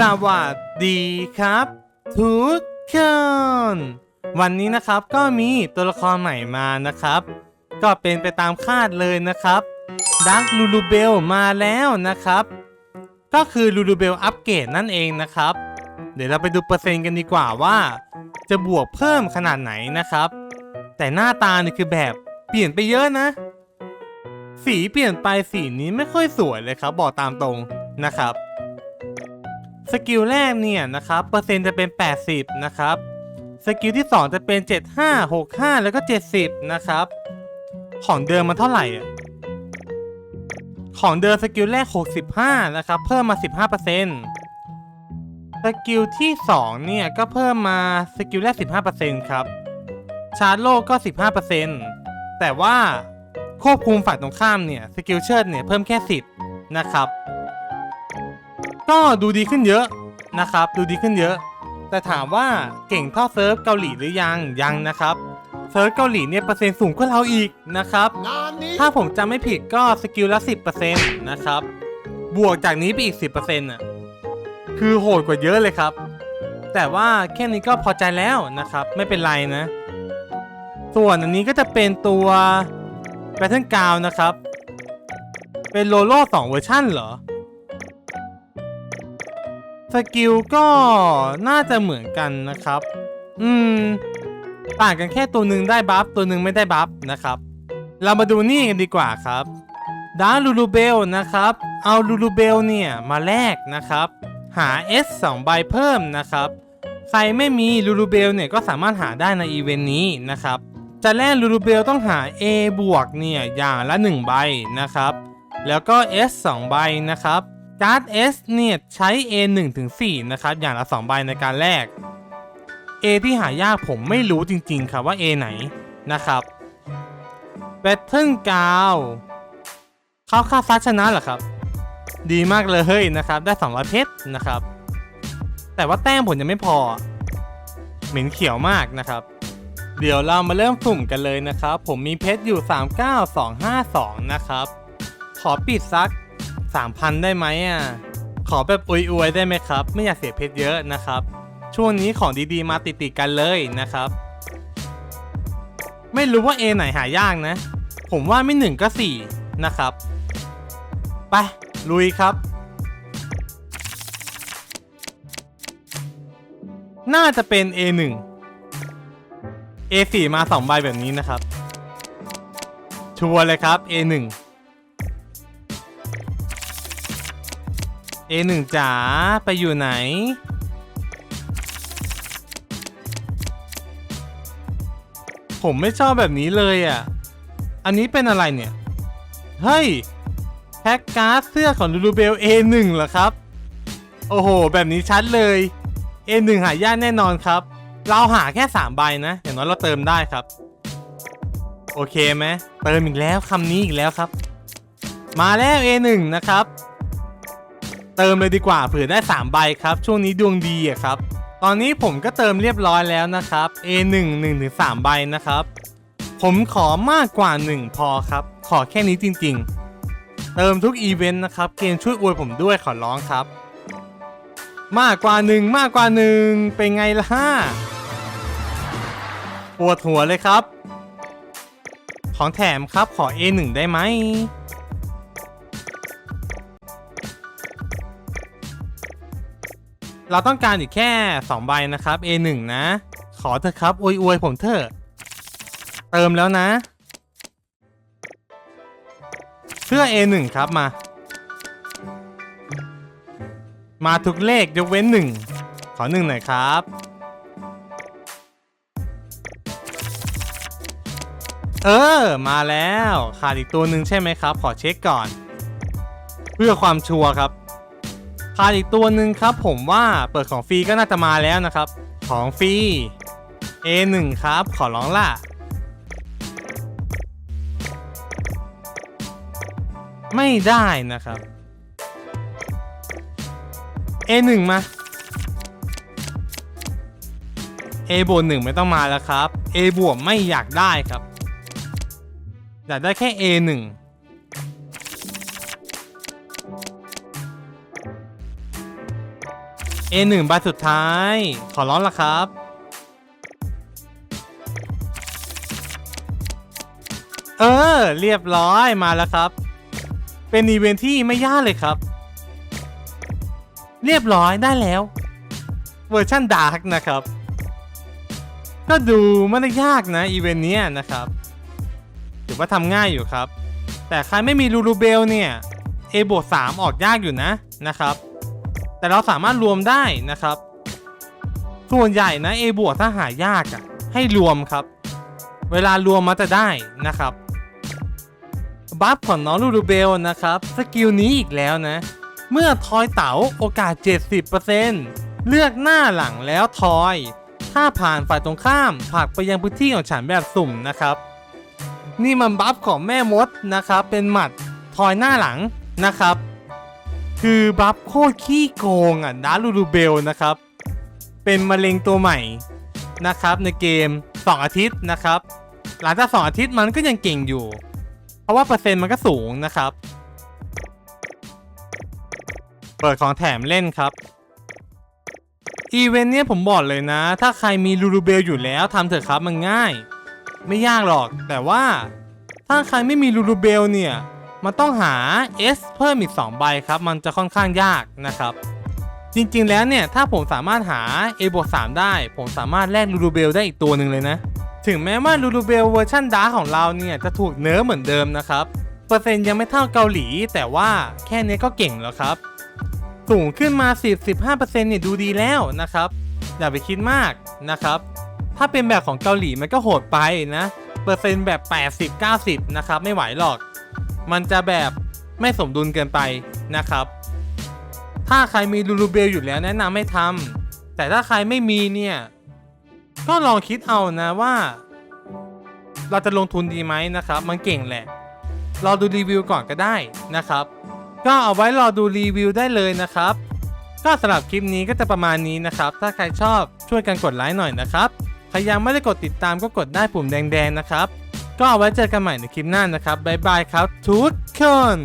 สวัสดีครับ ทุกคนวันนี้นะครับก็มีตัวละครใหม่มานะครับ ก็เป็นไปตามคาดเลยนะครับดักลูลูเบลมาแล้วนะครับ ก็คือลูลูเบลอัปเกรดนั่นเองนะครับ เดี๋ยวเราไปดูเปอร์เซ็นต์กันดีกว่าว่า จะบวกเพิ่มขนาดไหนนะครับ แต่หน้าตานี่คือแบบเปลี่ยนไปเยอะนะ สีเปลี่ยนไปสีนี้ไม่ค่อยสวยเลยครับ บอกตามตรงนะครับ สกิลแรกเนี่ยนะครับเปอร์เซ็นต์จะเป็น 80 นะครับสกิลที่ 2 จะเป็น 75 65 แล้วก็ 70 นะครับ ของเดิมมันเท่าไหร่ของเดิมสกิลแรก 65 นะครับ เพิ่มมา 15%สกิลที่ 2 เนี่ย ก็เพิ่มมาสกิลแรก 15%ครับ ชาร์จโลกก็ 15%แต่ว่าควบคุมฝ่ายตรงข้ามเนี่ย สกิลเชิดเนี่ย เพิ่มแค่ 10 นะครับ ก็ดูดีขึ้นเยอะนะครับ ดูดีขึ้นเยอะ แต่ถามว่าเก่งเท่าเซิร์ฟเกาหลีหรือยังยังนะครับเซิร์ฟเกาหลีเนี่ยเปอร์เซ็นต์สูงกว่าเราอีกนะครับงานนี้ถ้าผมจำไม่ผิดก็สกิลละ 10%นะครับ บวกจากนี้ไปอีก 10%อะคือโหดกว่าเยอะเลยครับ แต่ว่าแค่นี้ก็พอใจแล้วนะครับ ไม่เป็นไรนะ ส่วนอันนี้ก็จะเป็นตัวแ a t t e r n กาวนะครับ เป็นโลโล่2เวอร์ชันเหรอ สกิลก็น่าจะเหมือนกันนะครับ อืม ต่างกันแค่ตัวหนึ่งได้บัฟตัวหนึ่งไม่ได้บัฟนะครับ เรามาดูนี่กันดีกว่าครับดาลูลูเบลนะครับ เอาลูลูเบลเนี่ยมาแลกนะครับ หา S 2ใบเพิ่มนะครับ ใครไม่มีลูลูเบลเนี่ยก็สามารถหาได้ในอีเวนต์นี้นะครับ จะแลกลูลูเบลต้องหา A บวกเนี่ยอย่างละ 1 ใบนะครับ แล้วก็ S 2ใบนะครับ การ์ด S เนี่ยใช้ A 1ถึง4นะครับ อย่างละ 2 ใบในการแลก A ที่หายากผมไม่รู้จริงๆ ครับว่า A ไหนนะครับแบทเทิลกาวเขาค่าซัดชนะเหรอครับ ดีมากเลยนะครับ ได้ 200 เพชรนะครับ แต่ว่าแต้มผมยังไม่พอ เหม็นเขียวมากนะครับ เดี๋ยวเรามาเริ่มสุ่มกันเลยนะครับ ผมมีเพชรอยู่ 39252 นะครับ ขอปิดซัก 3,000ได้ไหมอะ ขอแบบอวยๆได้ไหมครับ ไม่อยากเสียเพชรเยอะนะครับ ช่วงนี้ของดีๆมาติดๆกันเลยนะครับ ไม่รู้ว่า A ไหนหายากนะ ผมว่าไม่หนึ่งก็สี่นะครับ ไป ลุยครับ น่าจะเป็น A1 A4 มาสองใบแบบนี้นะครับ ชัวร์เลยครับ A1 A1 จ๋าไปอยู่ไหน ผมไม่ชอบแบบนี้เลยอะ อันนี้เป็นอะไรเนี่ย เฮ้ย แพ็กการ์ดเสื้อของลูลูเบล A1 เหรอครับ โอ้โห แบบนี้ชัดเลย A1 หายากแน่นอนครับ เราหาแค่ 3 ใบนะ อย่างน้อยเราเติมได้ครับ โอเคไหมเติมอีกแล้วคำนี้อีกแล้วครับ มาแล้ว A1 นะครับ เติมเลยดีกว่าเผื่อได้ 3 ใบครับ ช่วงนี้ดวงดีอะครับ ตอนนี้ผมก็เติมเรียบร้อยแล้วนะครับ A1 1ถึง3ใบนะครับ ผมขอมากกว่า 1 พอครับ ขอแค่นี้จริงๆ เติมทุกอีเวนต์นะครับ เกมช่วยอวยผมด้วยขอร้องครับ มากกว่า 1 มากกว่า 1 เป็นไงล่ะปวดหัวเลยครับ ของแถมครับขอ A1 ได้ไหม เราต้องการอีกแค่ 2 ใบนะครับ A1 นะ ขอเถอะครับอวยอวยผมเถอะ เติมแล้วนะเสื้อ A1 ครับมา มาทุกเลขยกเว้น 1 ขอ 1 หน่อยครับ เออ มาแล้ว ขาดอีกตัวหนึ่งใช่ไหมครับ ขอเช็คก่อน เพื่อความชัวร์ครับ ขาดอีกตัวหนึ่งครับผมว่าเปิดของฟรีก็น่าจะมาแล้วนะครับ ของฟรี A1 ครับ ขอร้องล่ะ ไม่ได้นะครับ A1 มา A บวกหนึ่งไม่ต้องมาแล้วครับ A บวกไม่อยากได้ครับ อยากได้แค่ A1 A1 ใบสุดท้าย ขอร้องละครับ เออ เรียบร้อยมาแล้วครับ เป็นอีเวนท์ที่ไม่ยากเลยครับ เรียบร้อยได้แล้ว เวอร์ชั่นดาร์กนะครับ ก็ดูไม่ได้ยากนะอีเวนต์เนี้ยนะครับถือว่าทำง่ายอยู่ครับ แต่ใครไม่มีลูลูเบลเนี่ย A บวก3ออกยากอยู่นะนะครับ แต่เราสามารถรวมได้นะครับ ส่วนใหญ่นะ A บวกถ้าหายากอะ่ะให้รวมครับ เวลารวมมันจะได้นะครับบัฟของน้องลูลูเบลนะครับ สกิลนี้อีกแล้วนะ เมื่อทอยเต๋าโอกาส 70%เลือกหน้าหลังแล้วทอย ถ้าผ่านฝ่ายตรงข้ามผลักไปยังพื้นที่ของฉันแบบสุ่มนะครับ นี่มันบัฟของแม่มดนะครับ เป็นหมัดทอยหน้าหลังนะครับ คือบัฟโคตรขี้โกงอะดาลูลูเบลนะครับ เป็นมะเร็งตัวใหม่นะครับในเกม 2 อาทิตย์นะครับ หลังจาก 2 อาทิตย์มันก็ยังเก่งอยู่ เพราะว่าเปอร์เซ็นต์มันก็สูงนะครับ เปิดของแถมเล่นครับ อีเวนต์เนี้ยผมบอกเลยนะ ถ้าใครมีลูลูเบลอยู่แล้วทำเถอะครับมันง่าย ไม่ยากหรอกแต่ว่าถ้าใครไม่มีลูลูเบลเนี่ย มันต้องหา S เพิ่มอีก 2 ใบครับ มันจะค่อนข้างยากนะครับ จริงๆแล้วเนี่ย ถ้าผมสามารถหา A บวก3ได้ ผมสามารถแลกลูลูเบลได้อีกตัวหนึ่งเลยนะ ถึงแม้ว่าลูลูเบลเวอร์ชันดาร์ของเราเนี่ยจะถูกเนื้อเหมือนเดิมนะครับ เปอร์เซ็นต์ยังไม่เท่าเกาหลี แต่ว่าแค่นี้ก็เก่งแล้วครับสูงขึ้นมา 10-15%เนี่ยดูดีแล้วนะครับ อย่าไปคิดมากนะครับ ถ้าเป็นแบบของเกาหลีมันก็โหดไปนะ เปอร์เซ็นต์แบบ 80-90 นะครับ ไม่ไหวหรอก มันจะแบบไม่สมดุลเกินไปนะครับ ถ้าใครมีลูลูเบลอยู่แล้วแนะนำให้ทำแต่ถ้าใครไม่มีเนี่ย ก็ลองคิดเอานะว่า เราจะลงทุนดีไหมนะครับ มันเก่งแหละรอดูรีวิวก่อนก็ได้นะครับ ก็เอาไว้รอดูรีวิวได้เลยนะครับ ก็สำหรับคลิปนี้ก็จะประมาณนี้นะครับ ถ้าใครชอบช่วยกันกดไลค์หน่อยนะครับใครยังไม่ได้กดติดตามก็กดได้ปุ่มแดงๆนะครับ ก็เอาไว้เจอกันใหม่ในคลิปหน้านะครับบ๊ายบายครับทุกคน